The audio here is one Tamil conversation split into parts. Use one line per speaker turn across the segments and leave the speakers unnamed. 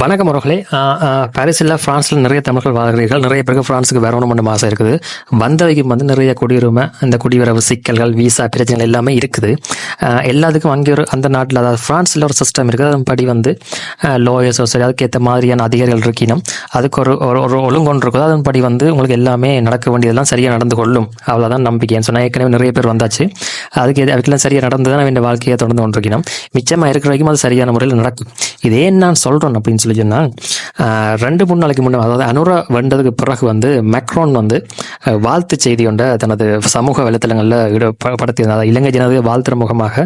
வணக்கம் அவர்களே. பாரிஸில் ஃப்ரான்ஸில் நிறைய தமிழர்கள் வாழ்கிறீர்கள். நிறைய பேருக்கு ஃப்ரான்ஸுக்கு வரணும் ஒன்று ஆசை இருக்குது. வந்தவைக்கு வந்து நிறைய குடியுரிமை அந்த குடிவரவு சிக்கல்கள் விசா பிரச்சனைகள் எல்லாமே இருக்குது. எல்லாத்துக்கும் அங்கே ஒரு அந்த நாட்டில் அதாவது ஃப்ரான்ஸில் ஒரு சிஸ்டம் இருக்குது. அதன்படி வந்து லோயர்ஸோ சரி அதுக்கேற்ற மாதிரியான அதிகாரிகள் இருக்கணும் அதுக்கு ஒரு ஒரு ஒரு ஒழுங்கொன்று இருக்குது. அதன்படி வந்து உங்களுக்கு எல்லாமே நடக்க வேண்டியதெல்லாம் சரியாக நடந்து கொள்ளும். அவ்வளோதான் நம்பிக்கைன்னு சொன்னால் ஏற்கனவே நிறைய பேர் வந்தாச்சு. அதுக்கு அதுக்கெல்லாம் சரியாக நடந்து தான் அவன் வாழ்க்கையை தொடர்ந்து கொண்டிருக்கணும் மிச்சமாக இருக்கிற வரைக்கும் அது சரியான முறையில் நடக்கும். இதே நான் சொல்கிறேன் அப்படின்னு சொல்லி சொன்னால் ரெண்டு மூணு நாளைக்கு முன்னே அதாவது அனுரா வந்ததுக்கு பிறகு வந்து மேக்ரோன் வந்து வாழ்த்து செய்தி ஒன்றை தனது சமூக வலைத்தளங்களில் ஈடுபடுத்தியிருந்தார் இலங்கை ஜனது வாழ்த்துற முகமாக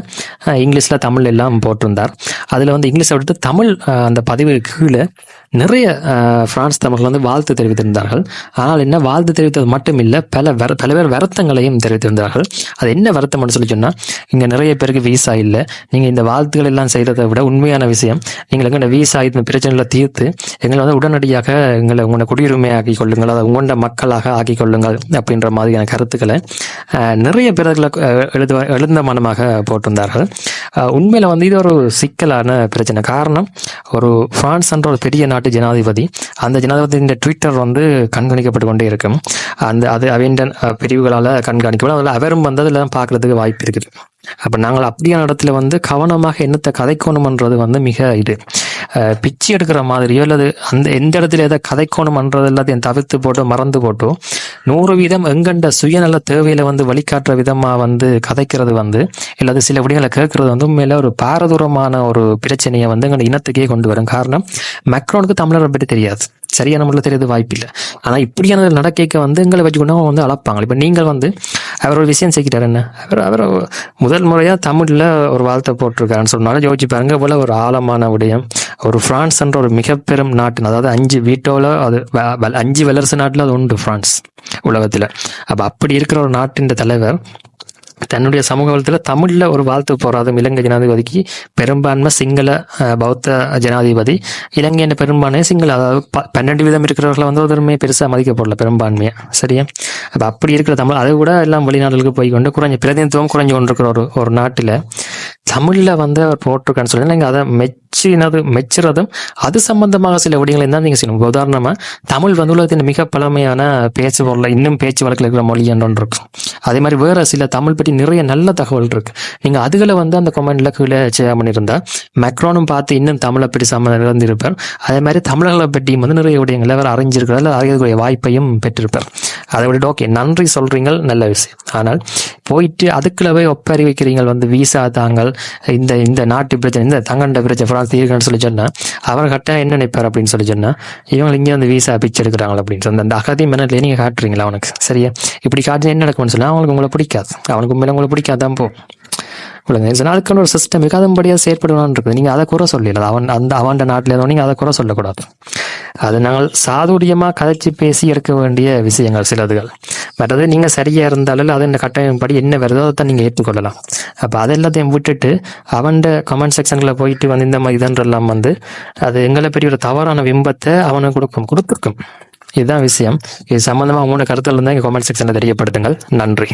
இங்கிலீஷில் தமிழ் எல்லாம் போட்டிருந்தார். அதில் வந்து இங்கிலீஷை விட்டு தமிழ் அந்த பதிவு கீழே நிறைய பிரான்ஸ் தமிழர்கள் வந்து வாழ்த்து தெரிவித்திருந்தார்கள். ஆனால் என்ன வாழ்த்து தெரிவித்தது மட்டும் இல்லை பல வர பல பேர் வருத்தங்களையும் தெரிவித்திருந்தார்கள். அது என்ன வருத்தம்னு சொல்லி சொன்னால் இங்கே நிறைய பேருக்கு வீசா இல்லை. நீங்கள் இந்த வாழ்த்துக்கள் எல்லாம் செய்கிறதை விட உண்மையான விஷயம் நீங்கள் எங்கள் வீசா பிரச்சனைகளை தீர்த்து எங்களை வந்து உடனடியாக எங்களை உங்களை குடியுரிமை ஆக்கி கொள்ளுங்கள் அதை உங்களோட மக்களாக ஆக்கி கொள்ளுங்கள் அப்படின்ற மாதிரியான கருத்துக்களை நிறைய பேர் எழுத எழுந்த மனமாக போட்டிருந்தார்கள். உண்மையில் வந்து இது ஒரு சிக்கலான பிரச்சனை. காரணம் ஒரு பிரான்ஸ் என்ற ஒரு பெரிய நாட்டு ஜனாதிபதி அந்த ஜனாதிபதியின் ட்விட்டர் வந்து கண்காணிக்கப்பட்டு கொண்டே இருக்கும். அந்த அது அவையின் பிரிவுகளால் கண்காணிக்கப்படும். அதில் அவரும் வந்து அதில் பார்க்குறதுக்கு வாய்ப்பு இருக்குது. அப்போ நாங்கள் அப்படியான இடத்துல வந்து கவனமாக என்னத்தை கதைக்கணுமன்றது வந்து மிக இது. பிச்சை எடுக்கிற மாதிரியோ அல்லது அந்த எந்த இடத்துல எதை கதைக்கணுமன்றது எல்லாத்தையும் தவிர்த்து போட்டோ மறந்து போட்டோ நூறு வீதம் எங்கண்ட சுயநல தேவையில வந்து வழிகாட்டுற விதமாக வந்து கதைக்கிறது வந்து இல்லாத சில விடயங்களை கேட்கறது வந்து உண்மையில ஒரு பாரதூரமான ஒரு பிரச்சனையை வந்து எங்கள் இனத்துக்கே கொண்டு வரும். காரணம் மெக்ரோனுக்கு தமிழரை பற்றி தெரியாது. சரியான முறையில் தெரியாது வாய்ப்பில்லை. ஆனால் இப்படியான நடக்கைக்கு வந்து எங்களை வச்சுக்கொண்டு அவங்க வந்து அளப்பாங்க. இப்போ நீங்கள் வந்து அவர் ஒரு விஷயம் செய்கிறார் என்ன? அவர் அவர் முதல் முறையாக தமிழில் ஒரு வாழ்த்தை போட்டிருக்காருன்னு சொன்னாலும் யோசிச்சு பாருங்க போல ஒரு ஆழமான விடயம் ஒரு ஃப்ரான்ஸ்ன்ற என்ற ஒரு மிக பெரும் நாட்டு அதாவது அஞ்சு வீட்டோவில் அது அஞ்சு வல்லரசு நாட்டில் அது உண்டு பிரான்ஸ் உலகத்தில். அப்போ அப்படி இருக்கிற ஒரு நாட்டின் தலைவர் தன்னுடைய சமூக வளத்தில் தமிழில் ஒரு வாழ்த்து போராதும் இலங்கை ஜனாதிபதிக்கு பெரும்பான்மை சிங்கள பௌத்த ஜனாதிபதி. இலங்கையின் பெரும்பான்மை சிங்கள அதாவது பன்னெண்டு வீதம் இருக்கிறவர்களை வந்து ஒருமே பெருசாக மதிக்கப்படல பெரும்பான்மையாக சரியா? அப்போ அப்படி இருக்கிற தமிழ் அதை கூட எல்லாம் வெளிநாடுகளுக்கு போய் கொண்டு குறைஞ்ச பிரதிநிதித்துவம் குறைஞ்சு கொண்டிருக்கிற ஒரு ஒரு நாட்டில் தமிழில் வந்து அவர் போட்டிருக்கான்னு சொல்லி நீங்கள் அதை மெச்சினது மெச்சுறதும் அது சம்பந்தமாக சில விடயங்களை தான் நீங்கள் செய்யணும். உதாரணமாக தமிழ் வந்து உலகத்தின் மிக பழமையான பேச்சு பொருள் இன்னும் பேச்சு வழக்கில் இருக்கிற மொழி என்று ஒன்று இருக்கும். அதே மாதிரி வேறு சில தமிழ் பற்றி நிறைய நல்ல தகவல் இருக்குது நீங்கள் அதுகளை வந்து அந்த கொமெண்ட்ல கீழே ஷேர் பண்ணியிருந்தா மெக்ரோனும் பார்த்து இன்னும் தமிழை பற்றி சம்மந்தம் இருந்திருப்பார் அதே மாதிரி தமிழர்களை பற்றியும் வந்து நிறைய விடயங்களை அவர் அறிஞ்சிருக்கிறார். அறியக்கூடிய வாய்ப்பையும் பெற்றிருப்பார். அதை விட ஓகே நன்றி சொல்கிறீங்கள் நல்ல விஷயம். ஆனால் போயிட்டு அதுக்குள்ள போய் ஒப்பறி வைக்கிறீங்க வந்து வீசா தாங்கள். இந்த இந்த நாட்டு பிரச்சனை இந்த தங்கண்ட பிரச்சனை பிரான்ஸ் தீர்க்கணும்னு சொல்லி சொன்னால் அவர் கரெக்டாக என்ன நினைப்பார் அப்படின்னு சொல்லி சொன்னால் இவங்க இங்கே வந்து வீசா பிச்சு எடுக்கிறாங்களா அப்படின்னு சொல்லி அந்த அகதி மனநிலையை நீங்கள் காட்டுறீங்களா அவனுக்கு சரியா? இப்படி காட்டி என்ன நடக்கும்னு சொன்னால் அவனுக்கு உங்களை பிடிக்காது. அவனுக்கு உண்மையில உங்களை பிடிக்காதான் போ. உங்களுக்கு சொன்னா அதுக்கான ஒரு சிஸ்டம் இருக்கு. அதன்படியாக செயற்படுவான்னு இருக்குது. நீங்கள் அதை குறை சொல்லிடலாம் அவன் அந்த அவன் நாட்டில் இருந்தோம் நீங்கள் அதை குறை சொல்லக்கூடாது. அது நாங்கள் சாதுரியமாக கதைச்சு பேசி எடுக்க வேண்டிய விஷயங்கள் சிலதுகள். மற்றது நீங்கள் சரியாக இருந்தாலும் அது இந்த கட்டாயப்படி என்ன வருதோ அதை நீங்கள் ஏற்றுக்கொள்ளலாம். அப்போ அது எல்லாத்தையும் விட்டுட்டு அவன் கமெண்ட் செக்ஷனில் போயிட்டு வந்து இந்த மாதிரி இதன்றெல்லாம் வந்து அது எங்களை பெரிய ஒரு தவறான பிம்பத்தை அவனுக்கு கொடுக்கும் கொடுத்துருக்கும். இதுதான் விஷயம். இது சம்மந்தமாக உங்களோட கருத்தில் இருந்தால் எங்கள் கமெண்ட் செக்ஷனில் தெரியப்படுத்துங்கள். நன்றி.